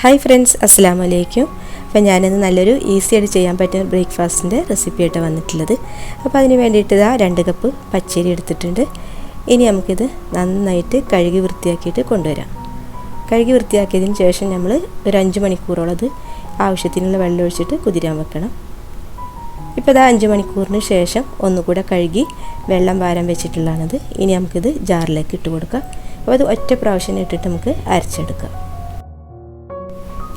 Hi friends അസ്സാം വലൈക്കും അപ്പം ഞാനിന്ന് നല്ലൊരു ഈസി ആയിട്ട് ചെയ്യാൻ പറ്റുന്ന ബ്രേക്ക്ഫാസ്റ്റിന്റെ റെസിപ്പി ആയിട്ട് വന്നിട്ടുള്ളത്. അപ്പോൾ അതിന് വേണ്ടിയിട്ട് ഇതാ രണ്ട് കപ്പ് പച്ചരി എടുത്തിട്ടുണ്ട്. ഇനി നമുക്കിത് നന്നായിട്ട് കഴുകി വൃത്തിയാക്കിയിട്ട് കൊണ്ടുവരാം. കഴുകി വൃത്തിയാക്കിയതിന് ശേഷം നമ്മൾ ഒരു അഞ്ച് മണിക്കൂറോളം അത് ആവശ്യത്തിനുള്ള വെള്ളം ഒഴിച്ചിട്ട് കുതിരാൻ വെക്കണം. ഇപ്പോൾ ഇതാ അഞ്ച് മണിക്കൂറിന് ശേഷം ഒന്നുകൂടെ കഴുകി വെള്ളം വാരം വെച്ചിട്ടുള്ളതാണിത്. ഇനി നമുക്കിത് ജാറിലേക്ക് ഇട്ട് കൊടുക്കാം. അപ്പോൾ അത് ഒറ്റ പ്രാവശ്യം ഇട്ടിട്ട് നമുക്ക് അരച്ചെടുക്കാം.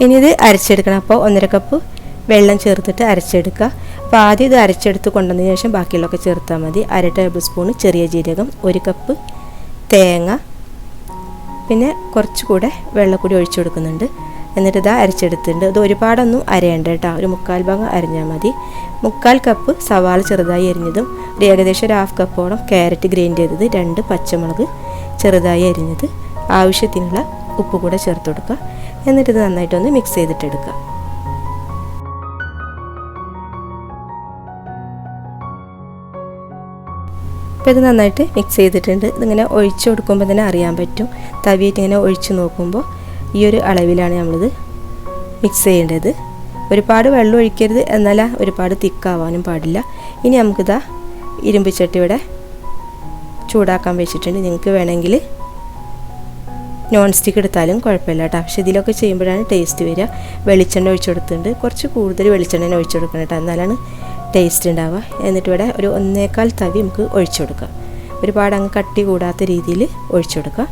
ഇനി ഇത് അരച്ചെടുക്കണം. അപ്പോൾ ഒന്നര കപ്പ് വെള്ളം ചേർത്തിട്ട് അരച്ചെടുക്കുക. അപ്പോൾ ആദ്യം ഇത് അരച്ചെടുത്ത് കൊണ്ടുവന്നതിന് ശേഷം ബാക്കിയുള്ളതൊക്കെ ചേർത്താൽ മതി. അര ടേബിൾ സ്പൂൺ ചെറിയ ജീരകം ഒരു കപ്പ് തേങ്ങ പിന്നെ കുറച്ചുകൂടെ വെള്ളക്കൂടി ഒഴിച്ചു കൊടുക്കുന്നുണ്ട്. എന്നിട്ട് ഇതാ അരച്ചെടുത്തിട്ടുണ്ട്. ഇത് ഒരുപാടൊന്നും അരയേണ്ട കേട്ടോ. ഒരു മുക്കാൽ ഭാഗം അരിഞ്ഞാൽ മതി. മുക്കാൽ കപ്പ് സവാള ചെറുതായി അരിഞ്ഞതും ഒരു ഏകദേശം ഒരു ഹാഫ് കപ്പോളം ക്യാരറ്റ് ഗ്രൈൻഡ് ചെയ്തത് രണ്ട് പച്ചമുളക് ചെറുതായി അരിഞ്ഞത്. ആവശ്യത്തിനുള്ള ഉപ്പ് കൂടെ ചേർത്ത് കൊടുക്കുക എന്നിട്ട് ഇത് നന്നായിട്ടൊന്ന് മിക്സ് ചെയ്തിട്ടെടുക്കുക. അപ്പോൾ ഇത് നന്നായിട്ട് മിക്സ് ചെയ്തിട്ടുണ്ട്. ഇതിങ്ങനെ ഒഴിച്ചു കൊടുക്കുമ്പോൾ തന്നെ അറിയാൻ പറ്റും. തവിയിട്ട് ഇങ്ങനെ ഒഴിച്ച് നോക്കുമ്പോൾ ഈ ഒരു അളവിലാണ് നമ്മളിത് മിക്സ് ചെയ്യേണ്ടത്. ഒരുപാട് വെള്ളം ഒഴിക്കരുത് എന്നാൽ ഒരുപാട് തിക്കാവാനും പാടില്ല. ഇനി നമുക്കിതാ ഇരുമ്പ് ചട്ടിയുടെ ചൂടാക്കാൻ വെച്ചിട്ടുണ്ട്. നിങ്ങൾക്ക് വേണമെങ്കിൽ നോൺ സ്റ്റിക്ക് എടുത്താലും കുഴപ്പമില്ല കേട്ടോ. പക്ഷേ ഇതിലൊക്കെ ചെയ്യുമ്പോഴാണ് ടേസ്റ്റ് വരിക. വെളിച്ചെണ്ണ ഒഴിച്ചു കൊടുത്തിട്ടുണ്ട്. കുറച്ച് കൂടുതൽ വെളിച്ചെണ്ണ ഒഴിച്ചു കൊടുക്കണം കേട്ടോ. എന്നാലാണ് ടേസ്റ്റ് ഉണ്ടാവുക. എന്നിട്ട് ഇവിടെ ഒരു ഒന്നേക്കാൽ തവി നമുക്ക് ഒഴിച്ചു കൊടുക്കാം ഒരുപാട് അങ്ങ് കട്ടി കൂടാത്ത രീതിയിൽ ഒഴിച്ചു കൊടുക്കുക.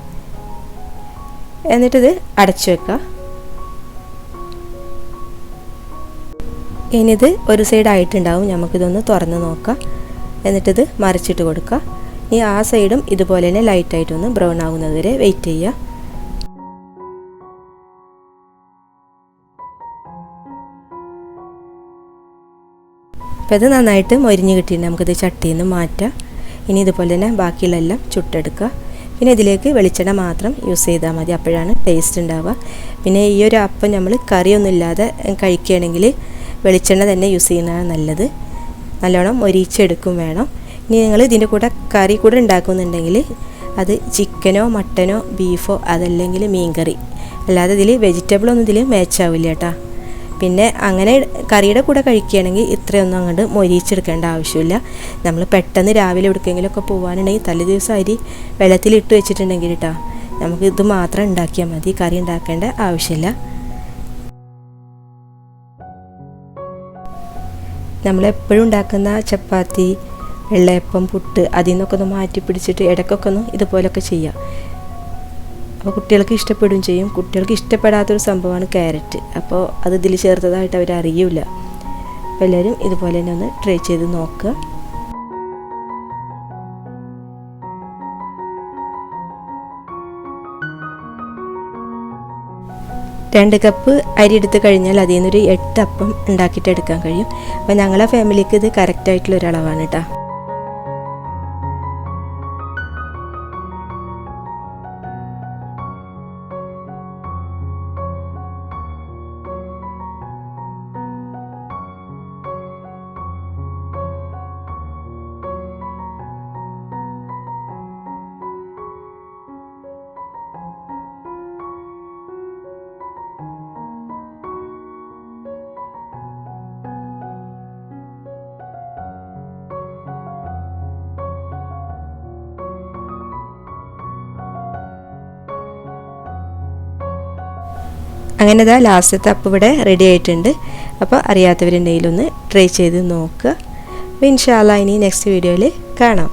എന്നിട്ടിത് അടച്ചു വെക്കുക. ഇനിയിത് ഒരു സൈഡ് ആയിട്ടുണ്ടാവും. നമുക്കിതൊന്ന് തുറന്ന് നോക്കാം എന്നിട്ടിത് മറിച്ചിട്ട് കൊടുക്കുക. ഇനി ആ സൈഡും ഇതുപോലെ തന്നെ ലൈറ്റായിട്ടൊന്ന് ബ്രൗൺ ആകുന്നത് വരെ വെയിറ്റ് ചെയ്യുക. അപ്പോൾ ഇത് നന്നായിട്ട് മൊരിഞ്ഞ് കിട്ടിയിട്ടുണ്ട്. നമുക്കിത് ചട്ടിയിൽ നിന്ന് മാറ്റാം. ഇനി ഇതുപോലെ തന്നെ ബാക്കിയുള്ള എല്ലാം ചുട്ടെടുക്കുക. പിന്നെ ഇതിലേക്ക് വെളിച്ചെണ്ണ മാത്രം യൂസ് ചെയ്താൽ മതി. അപ്പോഴാണ് ടേസ്റ്റ് ഉണ്ടാവുക. പിന്നെ ഈ ഒരു അപ്പം നമ്മൾ കറിയൊന്നും ഇല്ലാതെ കഴിക്കുകയാണെങ്കിൽ വെളിച്ചെണ്ണ തന്നെ യൂസ് ചെയ്യുന്നതാണ് നല്ലത്. നല്ലോണം മൊരിച്ചെടുക്കും വേണം. ഇനി നിങ്ങൾ ഇതിന്റെ കൂടെ കറി കൂടെ ഉണ്ടാക്കുന്നുണ്ടെങ്കിൽ അത് ചിക്കനോ മട്ടനോ ബീഫോ അതല്ലെങ്കിൽ മീൻ കറി അല്ലാതെ ഇതിൽ വെജിറ്റബിളൊന്നും ഇതിൽ മേച്ചാവില്ല കേട്ടോ. പിന്നെ അങ്ങനെ കറിയുടെ കൂടെ കഴിക്കുകയാണെങ്കിൽ ഇത്രയൊന്നും അങ്ങോട്ട് മൊരിയിച്ചെടുക്കേണ്ട ആവശ്യമില്ല. നമ്മൾ പെട്ടെന്ന് രാവിലെ എവിടേക്കെങ്കിലുമൊക്കെ പോകാനുണ്ടെങ്കിൽ തലേ ദിവസം അരി വെള്ളത്തിലിട്ട് വെച്ചിട്ടുണ്ടെങ്കിൽ കേട്ടോ നമുക്ക് ഇത് മാത്രം ഉണ്ടാക്കിയാൽ മതി. കറി ഉണ്ടാക്കേണ്ട ആവശ്യമില്ല. നമ്മളെപ്പോഴും ഉണ്ടാക്കുന്ന ചപ്പാത്തി വെള്ളയപ്പം പുട്ട് അതിൽ നിന്നൊക്കെ ഒന്ന് മാറ്റി പിടിച്ചിട്ട് ഇടയ്ക്കൊക്കെ ഒന്ന് ഇതുപോലൊക്കെ ചെയ്യാം. അപ്പോൾ കുട്ടികൾക്ക് ഇഷ്ടപ്പെടുകയും ചെയ്യും. കുട്ടികൾക്ക് ഇഷ്ടപ്പെടാത്തൊരു സംഭവമാണ് ക്യാരറ്റ് അപ്പോൾ അത് ഇതിൽ ചേർത്തതായിട്ട് അവർ അപ്പോൾ എല്ലാവരും ഇതുപോലെ തന്നെ ഒന്ന് ട്രൈ ചെയ്ത് നോക്കുക. രണ്ട് കപ്പ് അരി എടുത്ത് കഴിഞ്ഞാൽ അതിൽ നിന്നൊരു എട്ട് അപ്പം ഉണ്ടാക്കിയിട്ട് എടുക്കാൻ കഴിയും. അപ്പോൾ ഞങ്ങളെ ഫാമിലിക്ക് ഇത് കറക്റ്റായിട്ടുള്ള ഒരളവാണ് കേട്ടോ. അങ്ങനെ ഇതാ ലാസ്റ്റത്തെ അപ്പം ഇവിടെ റെഡി ആയിട്ടുണ്ട്. അപ്പോൾ അറിയാത്തവരുണ്ടെങ്കിൽ ഒന്ന് ട്രൈ ചെയ്ത് നോക്കുക. അപ്പോൾ ഇൻഷാല്ല ഇനി നെക്സ്റ്റ് വീഡിയോയിൽ കാണാം.